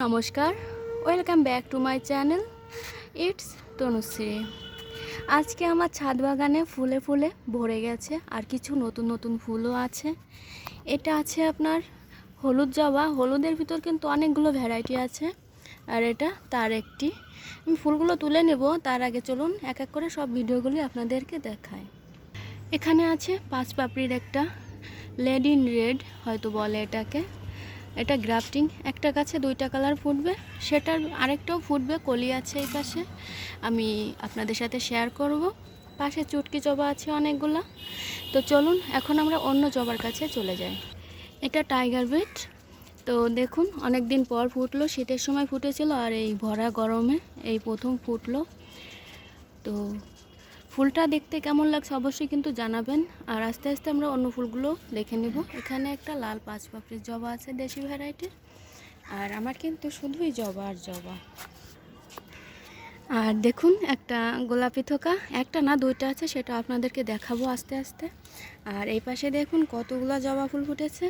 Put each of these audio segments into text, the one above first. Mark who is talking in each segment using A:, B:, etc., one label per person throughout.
A: নমস্কার, welcome back to my channel, it's Tanushree. আজকে আমার ছাদ বাগানে ফুলে ফুলে ভরে গেছে আর কিছু নতুন নতুন ফুলও আছে। এটা আছে আপনার হলুদ জবা, হলুদের ভিতর কিন্তু অনেকগুলো ভ্যারাইটি আছে। আর এটা তার একটি। আমি ফুলগুলো তুলে নেব, তার আগে চলুন এক এক করে সব ভিডিওগুলি আপনাদেরকে দেখায় এখানে আছে পাঁচ পাপড়ির একটা লেড ইন রেড, হয়তো বলে এটাকে। এটা গ্রাফটিং, একটা গাছে দুইটা কালার ফুটবে, সেটার আরেকটাও ফুটবে, কলি আছে এই পাশে। আমি আপনাদের সাথে শেয়ার করব। পাশে চুটকি জবা আছে অনেকগুলো। তো চলুন, এখন আমরা অন্য জবার কাছে চলে যাই। এটা টাইগার বিট। তো দেখুন অনেক দিন পর ফুটলো, শীতের সময় ফুটেছিল, আর এই ভরা গরমে এই প্রথম ফুটলো। তো ফুলটা দেখতে কেমন লাগছে অবশ্যই কিন্তু জানাবেন। আর আস্তে আস্তে আমরা অন্য ফুলগুলো দেখে নেব। এখানে একটা লাল পাঁচ পাপড়ির জবা আছে দেশি ভ্যারাইটির আর আমার কিন্তু শুধুই জবা আর জবা। আর দেখুন, একটা গোলাপি থোকা, একটা না দুইটা আছে, সেটা আপনাদেরকে দেখাবো আস্তে আস্তে। আর এই পাশে দেখুন কতগুলো জবা ফুল ফুটেছে।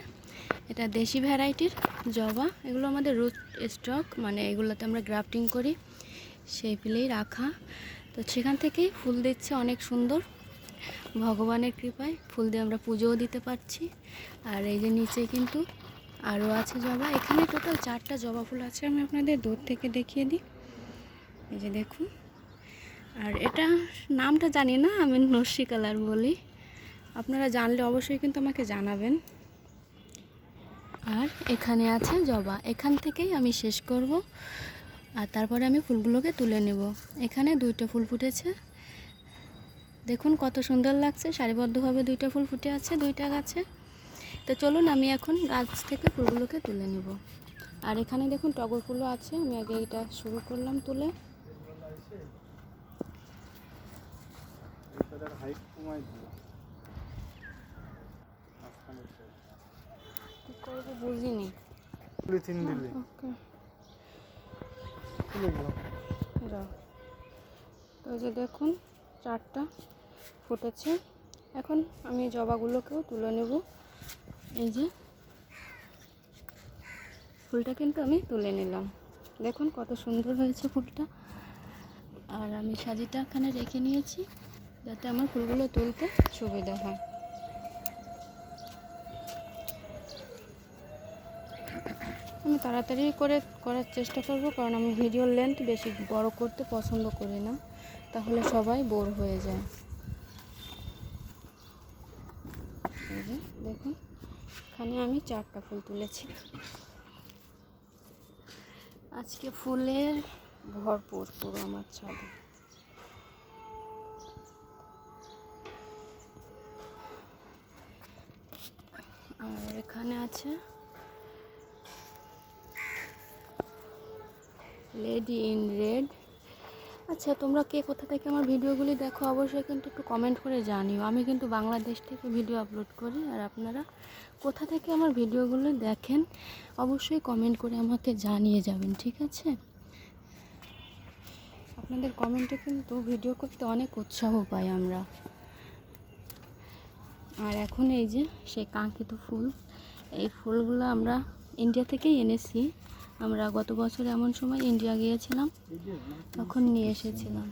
A: এটা দেশি ভ্যারাইটির জবা। এগুলো আমাদের রুট স্টক মানে এগুলোতে আমরা গ্রাফটিং করি। সেই ফিলেই রাখা। তো সেখান থেকেই ফুল দিচ্ছে অনেক সুন্দর। ভগবানের কৃপায় ফুল দিয়ে আমরা পুজোও দিতে পারছি। আর এই যে নিচে কিন্তু আরও আছে জবা। এখানে টোটাল চারটা জবা ফুল আছে, আমি আপনাদের দূর থেকে দেখিয়ে দিই। এই যে দেখুন। আর এটা নামটা জানি না, আমি নস্যি কালার বলি। আপনারা জানলে অবশ্যই কিন্তু আমাকে জানাবেন। আর এখানে আছে জবা। এখান থেকেই আমি শেষ করব। আর তারপরে আমি ফুলগুলোকে তুলে নেব। এখানে দুইটা ফুল ফুটেছে। দেখুন কত সুন্দর লাগছে সারিবদ্ধভাবে দুইটা ফুল ফুটে আছে দুইটা গাছে। তো চলুন আমি এখন গাছ থেকে ফুলগুলোকে তুলে নেব। আর এখানে দেখুন টগর ফুলও আছে আমি আগে এটা শুরু করলাম তুলে। বুঝিনি। যাও। তো যে দেখুন, চারটা ফুটেছে। এখন আমি জবাগুলোকেও তুলে নেব। এই যে ফুলটা কিন্তু আমি তুলে নিলাম। দেখুন কত সুন্দর হয়েছে ফুলটা। আর আমি সাজিটা এখানে রেখে নিয়েছি, যাতে আমার ফুলগুলো তুলতে সুবিধা হয়। আমি তাড়াতাড়ি করে করার চেষ্টা করব, কারণ আমি ভিডিওর লেন্থ বেশি বড় করতে পছন্দ করি না। তাহলে সবাই বোর হয়ে যায়। দেখুন, এখানে আমি চারটা ফুল তুলেছি। আজকে ফুলের ভরপুর পুরো আমার ছাদে। আর এখানে আছে লেডি ইন রেড আচ্ছা তোমরা কে? কোথা থেকে আমার ভিডিওগুলি দেখো? অবশ্যই কিন্তু একটু কমেন্ট করে জানিও। আমি কিন্তু বাংলাদেশ থেকে ভিডিও আপলোড করি, আর আপনারা কোথা থেকে আমার ভিডিওগুলো দেখেন, অবশ্যই কমেন্ট করে আমাকে জানিয়ে যাবেন, ঠিক আছে? আপনাদের কমেন্টে কিন্তু ভিডিও করতে অনেক উৎসাহ পাই আমরা। আর এখন এই যে, সেই কাঙ্ক্ষিত ফুল, এই ফুলগুলো আমরা ইন্ডিয়া থেকেই এনেছি। আমরা গত বছর এমন সময় ইন্ডিয়া গিয়েছিলাম, তখন নিয়ে এসেছিলাম।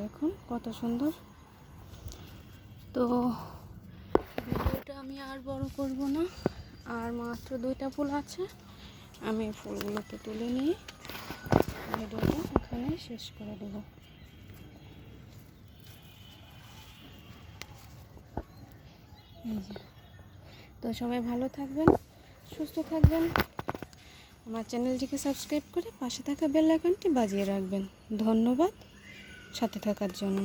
A: দেখুন, কত সুন্দর। তো ভিডিওটা আমি আর বড় করব না, আর মাত্র দুইটা ফুল আছে। আমি ফুলগুলোকে তুলে নিয়ে ভিডিওটা এখানে শেষ করে দেব। তো সবাই ভালো থাকবেন, সুস্থ থাকবেন। আমার চ্যানেলটিকে সাবস্ক্রাইব করে পাশে থাকা বেল আইকনটি বাজিয়ে রাখবেন। ধন্যবাদ, সাথে থাকার জন্য।